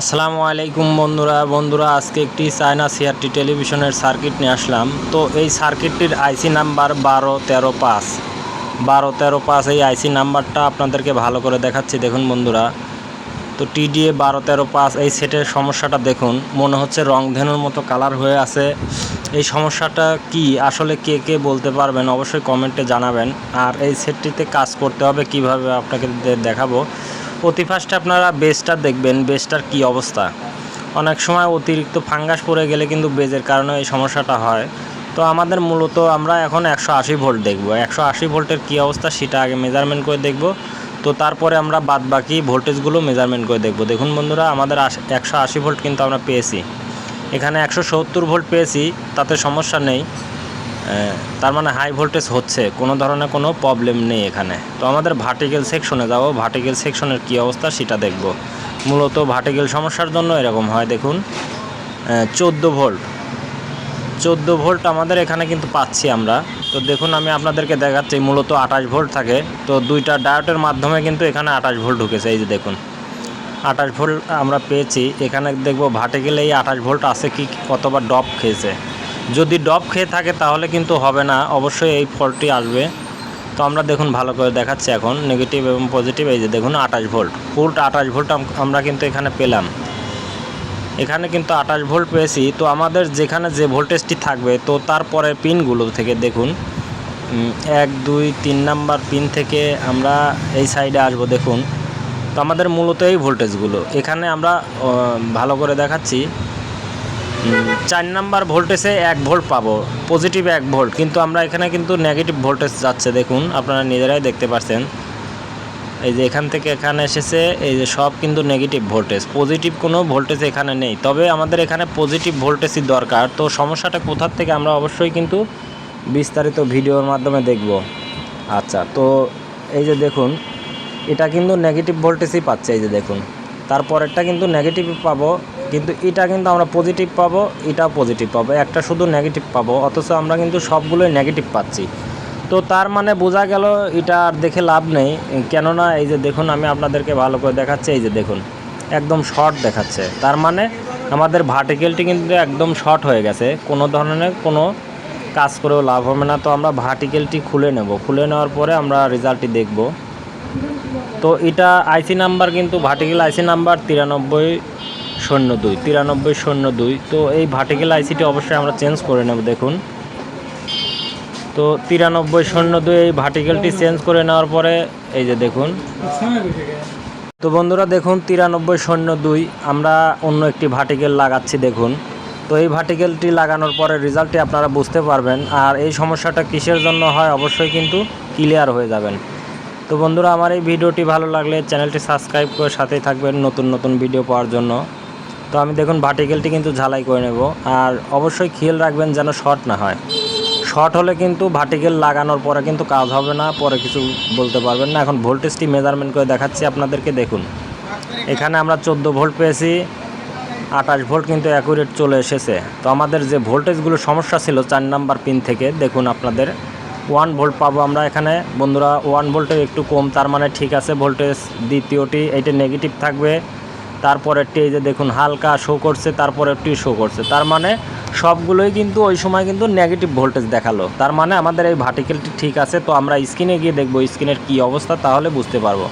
আসসালামু আলাইকুম বন্ধুরা। বন্ধুরা, আজকে একটি চায়না সিআরটি টেলিভিশনের সার্কিট নিয়ে আসলাম। তো এই সার্কিটটির আইসি নাম্বার বারো তেরো পাঁচ। বারো তেরো পাঁচ এই আইসি নাম্বারটা আপনাদেরকে ভালো করে দেখাচ্ছি, দেখুন বন্ধুরা। তো টিডিএ বারো তেরো পাঁচ, এই সেটের সমস্যাটা দেখুন। মনে হচ্ছে রংধেনুর মতো কালার হয়ে আছে। এই সমস্যাটা কি? আসলে কে কে বলতে পারবেন? অবশ্যই কমেন্টে জানাবেন। আর এই সেটটিতে কাজ করতে হবে, কীভাবে আপনাকে দেখাবো। অতি ফার্স্টে আপনারা বেসটা দেখবেন বেসটার কি অবস্থা। অনেক সময় অতিরিক্ত ফাঙ্গাস পড়ে গেলে কিন্তু বেজের কারণে এই সমস্যাটা হয়। তো আমাদের মূলত আমরা এখন একশো আশি ভোল্ট দেখব। একশো আশি ভোল্টের কী অবস্থা সেটা আগে মেজারমেন্ট করে দেখব। তো তারপরে আমরা বাদ বাকি ভোল্টেজগুলো মেজারমেন্ট করে দেখব। দেখুন বন্ধুরা, আমাদের একশো আশি ভোল্ট কিন্তু আমরা পেয়েছি। এখানে একশো সত্তর ভোল্ট পেয়েছি, তাতে সমস্যা নেই। তার মানে হাই ভোল্টেজ হচ্ছে, কোনো ধরনের কোনো প্রবলেম নেই এখানে। তো আমাদের ভার্টিক্যাল সেকশনে যাব ভার্টিক্যাল সেকশনের কী অবস্থা সেটা দেখব। মূলত ভার্টিক্যাল সমস্যার জন্য এরকম হয়, দেখুন। চোদ্দ ভোল্ট চোদ্দ ভোল্ট আমাদের এখানে কিন্তু পাচ্ছি আমরা। তো দেখুন, আমি আপনাদেরকে দেখাচ্ছি, মূলত আঠাশ ভোল্ট থাকে। তো দুইটা ডায়োটের মাধ্যমে কিন্তু এখানে আঠাশ ভোল্ট ঢুকেছে, এই যে দেখুন। আঠাশ ভোল্ট আমরা পেয়েছি। এখানে দেখব ভাটে গেলে এই আঠাশ ভোল্ট আছে কি অথবা ডপ খেয়েছে। যদি ডপ খেয়ে থাকে তাহলে কিন্তু হবে না, অবশ্যই এই ফল্টটি আসবে। তো আমরা দেখুন ভালো করে দেখাচ্ছি এখন নেগেটিভ এবং পজিটিভ এই যে দেখুন আঠাশ ভোল্ট ফুল আঠাশ ভোল্ট আমরা কিন্তু এখানে পেলাম। এখানে কিন্তু আঠাশ ভোল্ট পেয়েছি। তো আমাদের যেখানে যে ভোল্টেজটি থাকবে, তো তারপরে পিনগুলো থেকে দেখুন। এক, দুই, তিন নাম্বার পিন থেকে আমরা এই সাইডে আসব দেখুন। তো আমাদের মূলত এই ভোল্টেজগুলো এখানে আমরা ভালো করে দেখাচ্ছি। চার নাম্বার ভোল্টেজে এক ভোল্ট পাবো পজিটিভ এক ভোল্ট কিন্তু আমরা এখানে কিন্তু নেগেটিভ ভোল্টেজ যাচ্ছে, দেখুন, আপনারা নিজেরাই দেখতে পাচ্ছেন এই যে এখান থেকে এখানে এসেছে, এই যে সব কিন্তু নেগেটিভ ভোল্টেজ পজিটিভ কোনো ভোল্টেজ এখানে নেই। তবে আমাদের এখানে পজিটিভ ভোল্টেজই দরকার, তো সমস্যাটা কোথার থেকে আমরা অবশ্যই কিন্তু বিস্তারিত ভিডিওর মাধ্যমে দেখব। আচ্ছা তো এই যে দেখুন, এটা কিন্তু নেগেটিভ ভোল্টেজই পাচ্ছে, এই যে দেখুন। তারপরেরটা কিন্তু নেগেটিভ পাবো কিন্তু এটা কিন্তু আমরা পজিটিভ পাবো, এটাও পজিটিভ পাবো। একটা শুধু নেগেটিভ পাবো, অথচ আমরা কিন্তু সবগুলোই নেগেটিভ পাচ্ছি। তো তার মানে বোঝা গেল এটা আর দেখে লাভ নেই, কেননা এই যে দেখুন, আমি আপনাদেরকে ভালো করে দেখাচ্ছি, এই যে দেখুন, একদম শর্ট দেখাচ্ছে। তার মানে আমাদের ভার্টিক্যালটি কিন্তু একদম শর্ট হয়ে গেছে, কোনো ধরনের কোনো কাজ করেও লাভ হবে না। তো আমরা ভার্টিক্যালটি খুলে নেব। খুলে নেওয়ার পরে আমরা রেজাল্টটি দেখব। তো এটা আইসি নাম্বার কিন্তু ভার্টিক্যাল আইসি নাম্বার তিরানব্বই শূন্য দুই, তিরানব্বই শূন্য দুই। তো এই ভার্টিক্যাল আইসিটি অবশ্যই আমরা চেঞ্জ করে নেব, দেখুন। তো তিরানব্বই শূন্য দুই এই ভার্টিক্যালটি চেঞ্জ করে নেওয়ার পরে, এই যে দেখুন। তো বন্ধুরা, দেখুন, তিরানব্বই শূন্য দুই, আমরা অন্য একটি ভার্টিক্যাল লাগাচ্ছি, দেখুন। তো এই ভার্টিক্যালটি লাগানোর পরে রেজাল্টটি আপনারা বুঝতে পারবেন। আর এই সমস্যাটা কিসের জন্য হয়, অবশ্যই কিন্তু ক্লিয়ার হয়ে যাবেন। তো বন্ধুরা, আমার এই ভিডিওটি ভালো লাগলে চ্যানেলটি সাবস্ক্রাইব করে সাথেই থাকবেন নতুন নতুন ভিডিও পাওয়ার জন্য। তো আমি দেখুন ভার্টিক্যালটি কিন্তু ঝালাই করে নেব। আর অবশ্যই খেয়াল রাখবেন যেন শর্ট না হয়। শর্ট হলে কিন্তু ভার্টিক্যাল লাগানোর পরে কিন্তু কাজ হবে না, পরে কিছু বলতে পারবেন না। এখন ভোল্টেজটি মেজারমেন্ট করে দেখাচ্ছি আপনাদেরকে, দেখুন। এখানে আমরা চোদ্দ ভোল্ট পেয়েছি, আঠাশ ভোল্ট কিন্তু অ্যাকুরেট চলে এসেছে। তো আমাদের যে ভোল্টেজগুলো সমস্যা ছিল, চার নাম্বার পিন থেকে, দেখুন আপনাদের। ওয়ান ভোল্ট পাবো আমরা এখানে। বন্ধুরা, ওয়ান ভোল্টের একটু কম, তার মানে ঠিক আছে, ভোল্টেজ দ্বিতীয়টি, এইটা নেগেটিভ থাকবে। তারপরেরটি এই যে দেখুন, হালকা শো করছে তারপরেরটি শো করছে। তার মানে সবগুলোই কিন্তু ওই সময় কিন্তু নেগেটিভ ভোল্টেজ দেখাল। তার মানে আমাদের এই ভার্টিক্যালটি ঠিক আছে, তো আমরা স্ক্রিনে গিয়ে দেখব স্ক্রিনের কী অবস্থা, তাহলে বুঝতে পারব।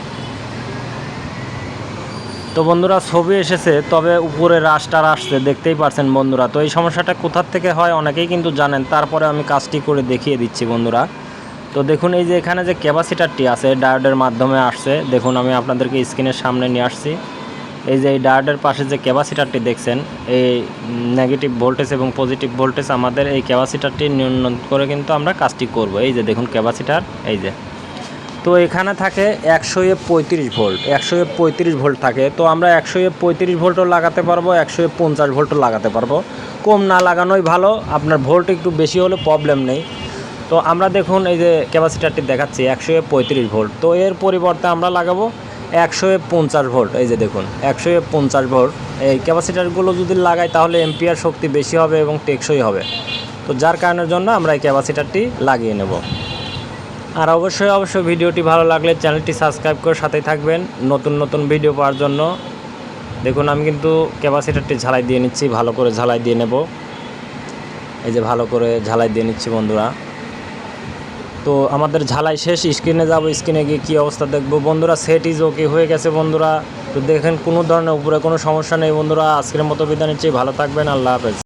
তো বন্ধুরা, ছবি এসেছে, তবে উপরে রাশটার আসছে, দেখতেই পারছেন বন্ধুরা। তো এই সমস্যাটা কোথার থেকে হয়, অনেকেই কিন্তু জানেন, তারপরে আমি কাজটি করে দেখিয়ে দিচ্ছি বন্ধুরা। তো দেখুন, এই যে এখানে যে ক্যাপাসিটারটি আছে ডায়োডের মাধ্যমে আসছে, দেখুন, আমি আপনাদেরকে স্ক্রিনের সামনে নিয়ে আসছি। এই যে এই ডায়োডের পাশে যে ক্যাপাসিটারটি দেখছেন, এই নেগেটিভ ভোল্টেজ এবং পজিটিভ ভোল্টেজ আমাদের এই ক্যাপাসিটারটি নিয়ন্ত্রণ করে কিন্তু আমরা কাজটি করব। এই যে দেখুন ক্যাপাসিটার, এই যে। তো এখানে থাকে একশো এ পঁয়ত্রিশ ভোল্ট, একশো এ পঁয়ত্রিশ ভোল্ট থাকে। তো আমরা একশো এ পঁয়ত্রিশ ভোল্টও লাগাতে পারব, একশো এ পঞ্চাশ ভোল্টও লাগাতে পারব। কম না লাগানোই ভালো, আপনার ভোল্ট একটু বেশি হলে প্রবলেম নেই। তো আমরা দেখুন এই যে ক্যাপাসিটারটি দেখাচ্ছি, একশো এ পঁয়ত্রিশ ভোল্ট। তো এর পরিবর্তে আমরা লাগাবো একশো পঞ্চাশ ভোল্ট, এই যে দেখুন, একশো পঞ্চাশ ভোল্ট। এই ক্যাপাসিটারগুলো যদি লাগাই তাহলে এম্পিয়ার শক্তি বেশি হবে এবং টেকসই হবে। তো যার কারণের জন্য আমরা এই ক্যাপাসিটারটি লাগিয়ে নেব। আর অবশ্যই অবশ্যই ভিডিওটি ভালো লাগলে চ্যানেলটি সাবস্ক্রাইব করে সাথেই থাকবেন। নতুন নতুন ভিডিও পাওয়ার জন্য। দেখুন, আমি কিন্তু ক্যাপাসিটারটি ঝালাই দিয়ে নিচ্ছি, ভালো করে ঝালাই দিয়ে নেব। এই যে ভালো করে ঝালাই দিয়ে নিচ্ছি বন্ধুরা। তো আমাদের ঝালাই শেষ, স্ক্রিনে যাব, স্ক্রিনে গিয়ে কী অবস্থা দেখব। বন্ধুরা সেট ইজ ওকে হয়ে গেছে বন্ধুরা। তো দেখেন, কোনো ধরনের উপরে কোনো সমস্যা নেই বন্ধুরা। আজকের মতো বিদায় নিচ্ছি, ভালো থাকবেন, আল্লাহ হাফেজ।